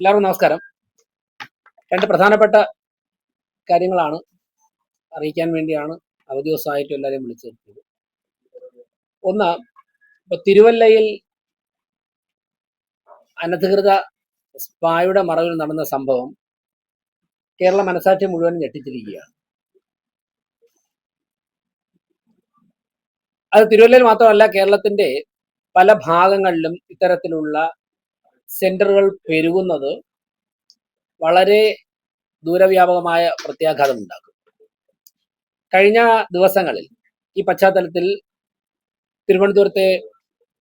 എല്ലാവർക്കും നമസ്കാരം. രണ്ട് പ്രധാനപ്പെട്ട കാര്യങ്ങളാണ് അറിയിക്കാൻ വേണ്ടിയാണ് അവധി ദിവസമായിട്ട് എല്ലാവരെയും വിളിച്ചിരുന്നത് ഒന്ന് ഇപ്പൊ തിരുവല്ലയിൽ അനധികൃത സ്പായുടെ മറവിൽ നടന്ന സംഭവം കേരള മനസാക്ഷി മുഴുവൻ ഞെട്ടിച്ചിരിക്കുകയാണ്. അത് തിരുവല്ലയിൽ മാത്രമല്ല കേരളത്തിന്റെ പല ഭാഗങ്ങളിലും ഇത്തരത്തിലുള്ള സെന്ററുകൾ പെരുകുന്നത് വളരെ ദൂരവ്യാപകമായ പ്രത്യാഘാതം ഉണ്ടാക്കും. കഴിഞ്ഞ ദിവസങ്ങളിൽ ഈ പശ്ചാത്തലത്തിൽ തിരുവനന്തപുരത്തെ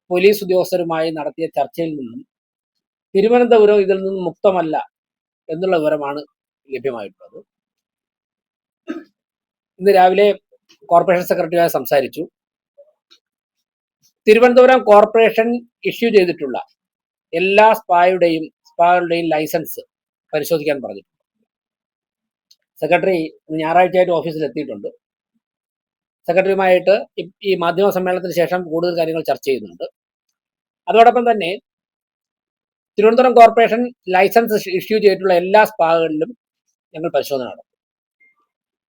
പോലീസ് ഉദ്യോഗസ്ഥരുമായി നടത്തിയ ചർച്ചയിൽ നിന്നും തിരുവനന്തപുരം ഇതിൽ നിന്നും മുക്തമല്ല എന്നുള്ള വിവരമാണ് ലഭ്യമായിട്ടുള്ളത്. ഇന്ന് രാവിലെ കോർപ്പറേഷൻ സെക്രട്ടറിയായി സംസാരിച്ചു. തിരുവനന്തപുരം കോർപ്പറേഷൻ ഇഷ്യൂ ചെയ്തിട്ടുള്ള എല്ലാ സ്പായുടെയും സ്പാകളുടെയും ലൈസൻസ് പരിശോധിക്കാൻ പറഞ്ഞിട്ടുണ്ട് സെക്രട്ടറി ഞായറാഴ്ചയായിട്ട് ഓഫീസിൽ എത്തിയിട്ടുണ്ട് സെക്രട്ടറിയുമായിട്ട് ഈ മാധ്യമ സമ്മേളനത്തിന് ശേഷം കൂടുതൽ കാര്യങ്ങൾ ചർച്ച ചെയ്യുന്നുണ്ട്. അതോടൊപ്പം തന്നെ തിരുവനന്തപുരം കോർപ്പറേഷൻ ലൈസൻസ് ഇഷ്യൂ ചെയ്തിട്ടുള്ള എല്ലാ സ്പാകളിലും ഞങ്ങൾ പരിശോധന നടത്തും.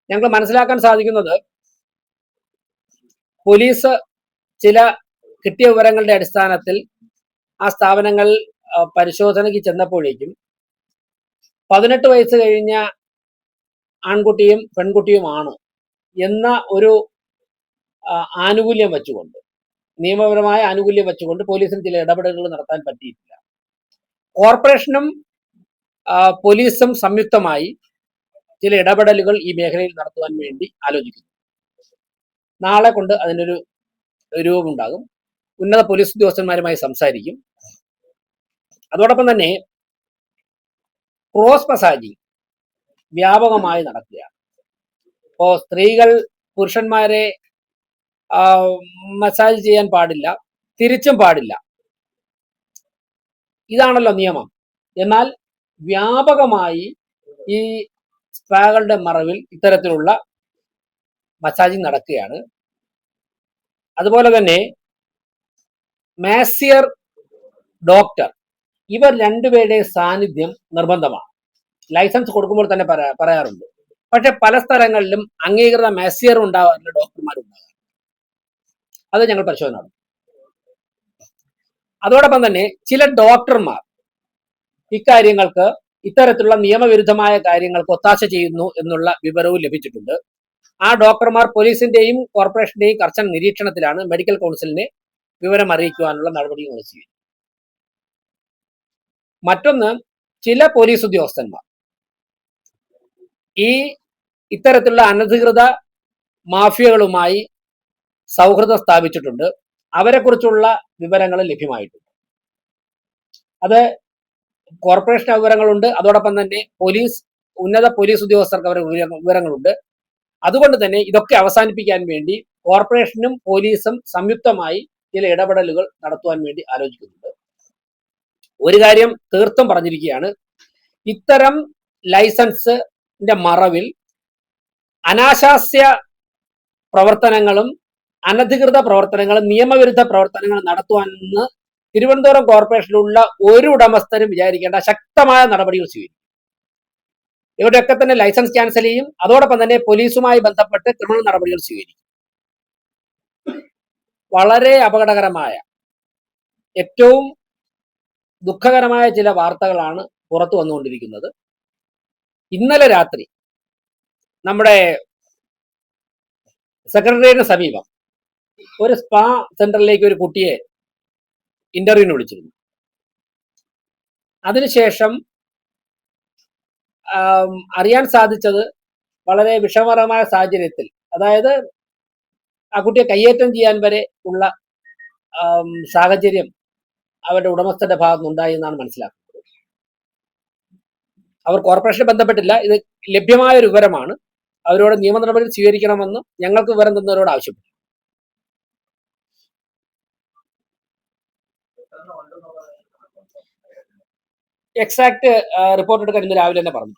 ഞങ്ങൾ മനസ്സിലാക്കാൻ സാധിക്കുന്നത് പോലീസ് ചില കിട്ടിയ വിവരങ്ങളുടെ അടിസ്ഥാനത്തിൽ ആ സ്ഥാപനങ്ങൾ പരിശോധനയ്ക്ക് ചെന്നപ്പോഴേക്കും പതിനെട്ട് വയസ്സ് കഴിഞ്ഞ ആൺകുട്ടിയും പെൺകുട്ടിയുമാണ് എന്ന ഒരു ആനുകൂല്യം വെച്ചുകൊണ്ട് നിയമപരമായ ആനുകൂല്യം വെച്ചുകൊണ്ട് പോലീസിന് ചില ഇടപെടലുകൾ നടത്താൻ പറ്റിയിട്ടില്ല. കോർപ്പറേഷനും പോലീസും സംയുക്തമായി ചില ഇടപെടലുകൾ ഈ മേഖലയിൽ നടത്തുവാൻ വേണ്ടി ആലോചിക്കുന്നു. നാളെ കൊണ്ട് അതിനൊരു രൂപമുണ്ടാകും. ഉന്നത പോലീസ് ഉദ്യോഗസ്ഥന്മാരുമായി സംസാരിക്കും. അതോടൊപ്പം തന്നെ ക്രോസ് മസാജിങ് വ്യാപകമായി നടക്കുകയാണ്. ഇപ്പോ സ്ത്രീകൾ പുരുഷന്മാരെ മസാജ് ചെയ്യാൻ പാടില്ല തിരിച്ചും പാടില്ല. ഇതാണല്ലോ നിയമം. എന്നാൽ വ്യാപകമായി ഈ സ്പാകളുടെ മറവിൽ ഇത്തരത്തിലുള്ള മസാജിങ് നടക്കുകയാണ്. അതുപോലെ തന്നെ മാസിയർ ഡോക്ടർ ഇവർ രണ്ടുപേരുടെ സാന്നിധ്യം നിർബന്ധമാണ്. ലൈസൻസ് കൊടുക്കുമ്പോൾ തന്നെ പറയാറുണ്ട്. പക്ഷെ പല സ്ഥലങ്ങളിലും അംഗീകൃത മെസ്സിയർ ഉണ്ടാവാറില്ല ഡോക്ടർമാർ ഉണ്ടാകാറ് അത് ഞങ്ങൾ പരിശോധന നടത്തും. അതോടൊപ്പം തന്നെ ചില ഡോക്ടർമാർ ഇക്കാര്യങ്ങൾക്ക് ഇത്തരത്തിലുള്ള നിയമവിരുദ്ധമായ കാര്യങ്ങൾക്ക് ഒത്താശ ചെയ്യുന്നു എന്നുള്ള വിവരവും ലഭിച്ചിട്ടുണ്ട്. ആ ഡോക്ടർമാർ പോലീസിന്റെയും കോർപ്പറേഷന്റെയും കർശന നിരീക്ഷണത്തിലാണ് മെഡിക്കൽ കൗൺസിലിനെ വിവരം അറിയിക്കുവാനുള്ള നടപടികൾ സ്വീകരിക്കും മറ്റൊന്ന് ചില പോലീസ് ഉദ്യോഗസ്ഥന്മാർ. ഈ ഇത്തരത്തിലുള്ള അനധികൃത മാഫിയകളുമായി സൗഹൃദം സ്ഥാപിച്ചിട്ടുണ്ട്. അവരെക്കുറിച്ചുള്ള വിവരങ്ങൾ ലഭ്യമായിട്ടുണ്ട്. അത് കോർപ്പറേഷൻ വിവരങ്ങളുണ്ട്. അതോടൊപ്പം തന്നെ പോലീസ് ഉന്നത പോലീസ് ഉദ്യോഗസ്ഥർക്ക് അവരുടെ വിവരങ്ങളുണ്ട്. അതുകൊണ്ട് തന്നെ ഇതൊക്കെ അവസാനിപ്പിക്കാൻ വേണ്ടി കോർപ്പറേഷനും പോലീസും സംയുക്തമായി ചില ഇടപെടലുകൾ നടത്തുവാൻ വേണ്ടി ആലോചിക്കുന്നുണ്ട്. ഒരു കാര്യം തീർത്തും പറഞ്ഞിരിക്കുകയാണ്. ഇത്തരം ലൈസൻസിന്റെ മറവിൽ അനാശാസ്യ പ്രവർത്തനങ്ങളും അനധികൃത പ്രവർത്തനങ്ങളും നിയമവിരുദ്ധ പ്രവർത്തനങ്ങളും നടത്തുവാനെന്ന് തിരുവനന്തപുരം കോർപ്പറേഷനിലുള്ള ഒരു ഉടമസ്ഥരും വിചാരിക്കേണ്ട ശക്തമായ നടപടികൾ സ്വീകരിക്കും. ഇവരുടെയൊക്കെ തന്നെ ലൈസൻസ് ക്യാൻസൽ ചെയ്യും. അതോടൊപ്പം തന്നെ പോലീസുമായി ബന്ധപ്പെട്ട് ക്രിമിനൽ നടപടികൾ സ്വീകരിക്കും. വളരെ അപകടകരമായ ഏറ്റവും ദുഃഖകരമായ ചില വാർത്തകളാണ് പുറത്തു വന്നുകൊണ്ടിരിക്കുന്നത്. ഇന്നലെ രാത്രി നമ്മുടെ സെക്രട്ടേറിയറ്റിന് സമീപം ഒരു സ്പാ സെന്ററിലേക്ക് ഒരു കുട്ടിയെ ഇന്റർവ്യൂവിന് വിളിച്ചിരുന്നു. അതിനുശേഷം അറിയാൻ സാധിച്ചത് വളരെ വിഷമകരമായ സാഹചര്യത്തിൽ അതായത് ആ കുട്ടിയെ കയ്യേറ്റം ചെയ്യാൻ വരെ ഉള്ള സാഹചര്യം അവരുടെ ഉടമസ്ഥന്റെ ഭാഗത്ത് ഉണ്ടായി എന്നാണ് മനസ്സിലാക്കുന്നത്. അവർ കോർപ്പറേഷനെ ബന്ധപ്പെട്ടില്ല. ഇത് ലഭ്യമായ ഒരു വിവരമാണ്. അവരോട് നിയമ നടപടി സ്വീകരിക്കണമെന്ന് ഞങ്ങൾക്ക് വിവരം തന്നവരോട് ആവശ്യപ്പെട്ടു. എക്സാക്ട് റിപ്പോർട്ട് എടുക്കാൻ ഇന്ന് രാവിലെ തന്നെ പറഞ്ഞു.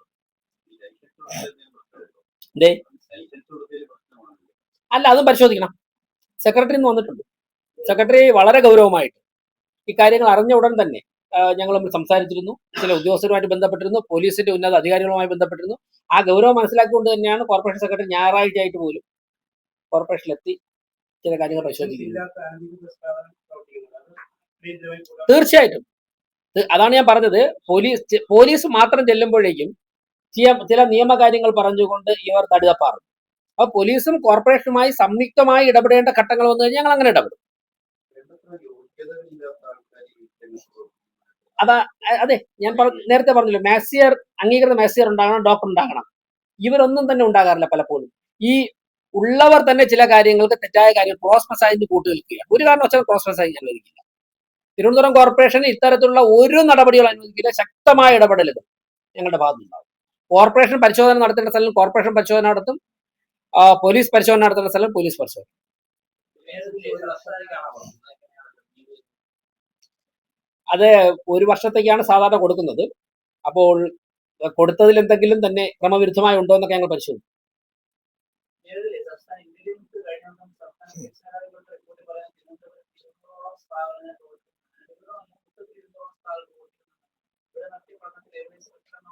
അല്ല അതും പരിശോധിക്കണം. സെക്രട്ടറി വന്നിട്ടുണ്ട്. സെക്രട്ടറി വളരെ ഗൗരവമായിട്ട്. ഈ കാര്യങ്ങൾ അറിഞ്ഞ ഉടൻ തന്നെ ഞങ്ങൾ നമ്മൾ സംസാരിച്ചിരുന്നു. ചില ഉദ്യോഗസ്ഥരുമായിട്ട് ബന്ധപ്പെട്ടിരുന്നു. പോലീസിന്റെ ഉന്നത അധികാരികളുമായി ബന്ധപ്പെട്ടിരുന്നു. ആ ഗൗരവം മനസ്സിലാക്കിക്കൊണ്ട് തന്നെയാണ് കോർപ്പറേഷൻ സെക്രട്ടറി ഞായറാഴ്ച ആയിട്ട് പോലും കോർപ്പറേഷനിലെത്തി ചില കാര്യങ്ങൾ പരിശോധിക്കുന്നത്. തീർച്ചയായിട്ടും. അതാണ് ഞാൻ പറഞ്ഞത്. പോലീസ് പോലീസ് മാത്രം ചെല്ലുമ്പോഴേക്കും ചില ചില നിയമകാര്യങ്ങൾ പറഞ്ഞുകൊണ്ട് ഇവർ തടിതപ്പാറും അപ്പൊ പോലീസും കോർപ്പറേഷനുമായി സംയുക്തമായി ഇടപെടേണ്ട ഘട്ടങ്ങൾ വന്നു കഴിഞ്ഞാൽ ഞങ്ങൾ അങ്ങനെ ഇടപെടും. അ- അതെ ഞാൻ നേരത്തെ പറഞ്ഞല്ലോ മാസിയർ അംഗീകൃത മാസിയർ ഉണ്ടാകണം ഡോക്ടർ ഉണ്ടാകണം. ഇവരൊന്നും തന്നെ ഉണ്ടാകാറില്ല പലപ്പോഴും. ഈ ഉള്ളവർ തന്നെ ചില കാര്യങ്ങൾക്ക് തെറ്റായ കാര്യം ക്രോസ് മെസ്സാജിന് കൂട്ടി നിൽക്കുക ഒരു കാരണം കാരണവശാലും ക്രോസ് മെസ്സാജ് അനുവദിക്കില്ല തിരുവനന്തപുരം കോർപ്പറേഷൻ ഇത്തരത്തിലുള്ള ഒരു നടപടികൾ അനുവദിക്കില്ല. ശക്തമായ ഇടപെടലുകൾ ഞങ്ങളുടെ ഭാഗത്തുനിന്നുണ്ടാവും കോർപ്പറേഷൻ പരിശോധന നടത്തേണ്ട സ്ഥലം കോർപ്പറേഷൻ പരിശോധന നടത്തും. പോലീസ് പരിശോധന നടത്തേണ്ട സ്ഥലം പോലീസ് പരിശോധന അത് ഒരു വർഷത്തേക്കാണ് സാധാരണ കൊടുക്കുന്നത്. അപ്പോൾ കൊടുത്തതിൽ എന്തെങ്കിലും തന്നെ ക്രമവിരുദ്ധമായി ഉണ്ടോ എന്നൊക്കെ ഞങ്ങൾ പരിശോധിക്കും.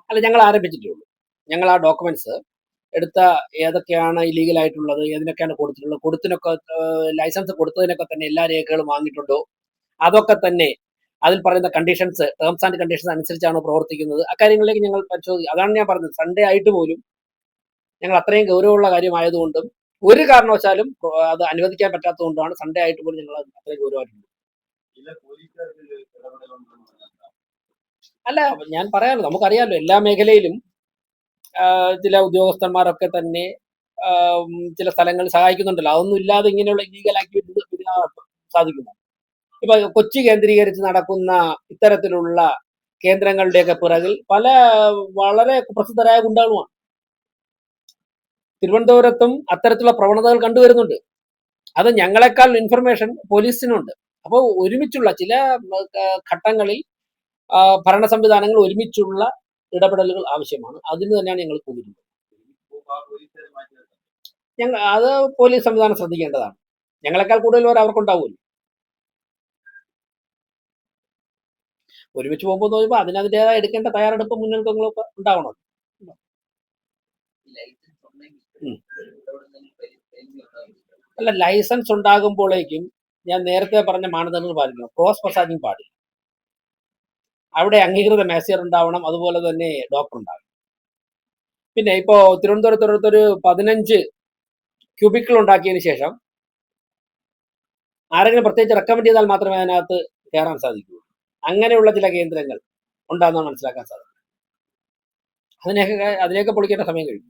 അല്ല ഞങ്ങൾ ആരംഭിച്ചിട്ടുള്ളൂ. ഞങ്ങൾ ആ ഡോക്യുമെന്റ്സ് എടുത്ത ഏതൊക്കെയാണ് ഇല്ലീഗൽ ആയിട്ടുള്ളത് ഏതിനൊക്കെയാണ് കൊടുത്തിട്ടുള്ളത് കൊടുത്തിനൊക്കെ ലൈസൻസ് കൊടുത്തതിനൊക്കെ തന്നെ എല്ലാ രേഖകളും വാങ്ങിയിട്ടുണ്ടോ അതൊക്കെ തന്നെ അതിൽ പറയുന്ന കണ്ടീഷൻസ് ടേംസ് ആൻഡ് കണ്ടീഷൻസ് അനുസരിച്ചാണ് പ്രവർത്തിക്കുന്നത്? അക്കാര്യങ്ങളിലേക്ക് ഞങ്ങൾ പരിശോധിക്കും അതാണ് ഞാൻ പറഞ്ഞത്. സൺഡേ ആയിട്ട് പോലും ഞങ്ങൾ അത്രയും ഗൗരവമുള്ള കാര്യമായതുകൊണ്ടും ഒരു കാരണവശാലും അത് അനുവദിക്കാൻ പറ്റാത്തതുകൊണ്ടാണ് സൺഡേ ആയിട്ട് പോലും ഞങ്ങൾ അത് അത്രയും ഗൗരവമായിട്ടുണ്ട് അല്ല ഞാൻ പറയാമല്ലോ. നമുക്കറിയാമല്ലോ എല്ലാ മേഖലയിലും ചില ഉദ്യോഗസ്ഥന്മാരൊക്കെ തന്നെ ചില സ്ഥലങ്ങളിൽ സഹായിക്കുന്നുണ്ടല്ലോ. അതൊന്നും ഇല്ലാതെ ഇങ്ങനെയുള്ള ഇല്ലീഗൽ ആക്ടിവിറ്റീസ് സാധിക്കുന്നു ഇപ്പൊ കൊച്ചി കേന്ദ്രീകരിച്ച് നടക്കുന്ന ഇത്തരത്തിലുള്ള കേന്ദ്രങ്ങളുടെയൊക്കെ പിറകിൽ പല വളരെ പ്രസിദ്ധരായ ഗുണ്ടകളുമാണ്. തിരുവനന്തപുരത്തും അത്തരത്തിലുള്ള പ്രവണതകൾ കണ്ടുവരുന്നുണ്ട്. അത് ഞങ്ങളെക്കാൾ ഇൻഫർമേഷൻ പോലീസിനുണ്ട്. അപ്പോൾ ഒരുമിച്ചുള്ള ചില ഘട്ടങ്ങളിൽ ഭരണ സംവിധാനങ്ങൾ ഒരുമിച്ചുള്ള ഇടപെടലുകൾ ആവശ്യമാണ്. അതിന് തന്നെയാണ് ഞങ്ങൾ കൂടിയിരുന്നത്. ഞങ്ങൾ അത് പോലീസ് സംവിധാനം ശ്രദ്ധിക്കേണ്ടതാണ്. ഞങ്ങളെക്കാൾ കൂടുതൽ അവർ അവർക്കുണ്ടാവുമല്ലോ. ഒരുമിച്ച് പോകുമ്പോൾ നോക്കുമ്പോൾ അതിനതിന്റെതായ എടുക്കേണ്ട തയ്യാറെടുപ്പ് മുന്നൊരുക്കങ്ങളൊക്കെ ഉണ്ടാവണം. അല്ല ലൈസൻസ് ഉണ്ടാകുമ്പോഴേക്കും ഞാൻ നേരത്തെ പറഞ്ഞ മാനദണ്ഡങ്ങൾ പാലിക്കണം. ക്രോസ് മസാജിങ് പാടില്ല. അവിടെ അംഗീകൃത മേസിയർ ഉണ്ടാവണം അതുപോലെ തന്നെ ഡോക്ടർ ഉണ്ടാകണം പിന്നെ ഇപ്പോൾ തിരുവനന്തപുരത്തൊരു പതിനഞ്ച് ക്യൂബിക്കിൾ ഉണ്ടാക്കിയതിന് ശേഷം ആരെങ്കിലും പ്രത്യേകിച്ച് റെക്കമെൻഡ് ചെയ്താൽ മാത്രമേ അതിനകത്ത് കയറാൻ സാധിക്കുകയുള്ളൂ അങ്ങനെയുള്ള ചില കേന്ദ്രങ്ങൾ ഉണ്ടാകുന്ന മനസ്സിലാക്കാൻ സാധിക്കും അതിനെയൊക്കെ അതിനെയൊക്കെ പൊളിക്കേണ്ട സമയം കഴിഞ്ഞു.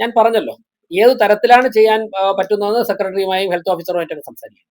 ഞാൻ പറഞ്ഞല്ലോ ഏത് തരത്തിലാണ് ചെയ്യാൻ പറ്റുന്നതെന്ന് സെക്രട്ടറിയുമായും ഹെൽത്ത് ഓഫീസറുമായിട്ടൊക്കെ സംസാരിക്കും.